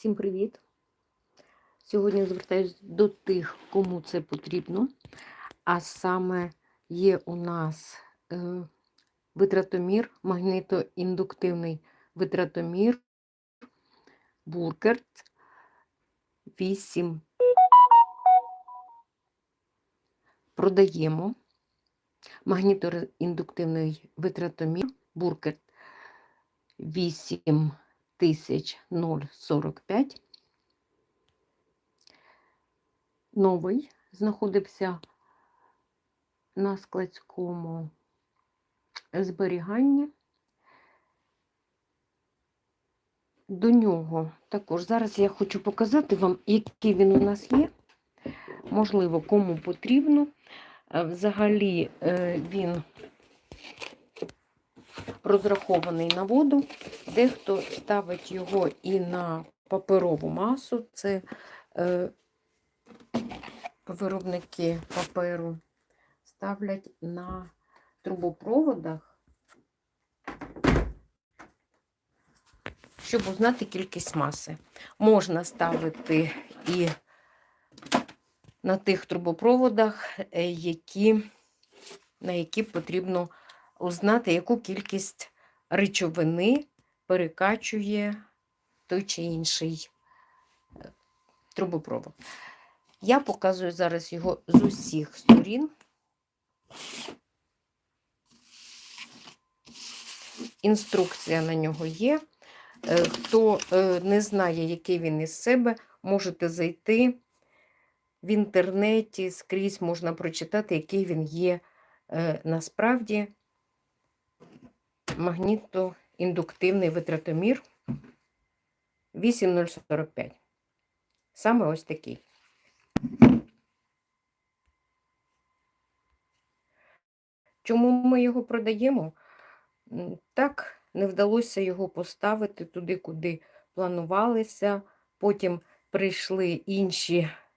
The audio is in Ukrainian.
Всім привіт! Сьогодні звертаюся до тих, кому це потрібно. А саме є у нас е, витратомір, магнітоіндуктивний витратомір Буркерт 8. Продаємо магнітоіндуктивний витратомір Буркерт 8 тисяч 045. Новий знаходився на складському зберіганні. До нього також зараз я хочу показати вам, який він у нас є. Можливо, кому потрібно. Е, Взагалі е, він розрахований на воду. Дехто ставить його і на паперову масу. Це е, виробники паперу ставлять на трубопроводах, щоб узнати кількість маси. Можна ставити і на тих трубопроводах, е, які, на які потрібно узнати, яку кількість речовини перекачує той чи інший е, трубопровод. Я показую зараз його з усіх сторін. Інструкція на нього є. Е, Хто е, не знає, який він із себе, можете зайти в інтернеті, скрізь можна прочитати, який він є насправді магнітоіндуктивний витратомір 8045. Саме ось такий. Чому ми його продаємо? Так, не вдалося його поставити туди, куди планувалися. Потім прийшли інші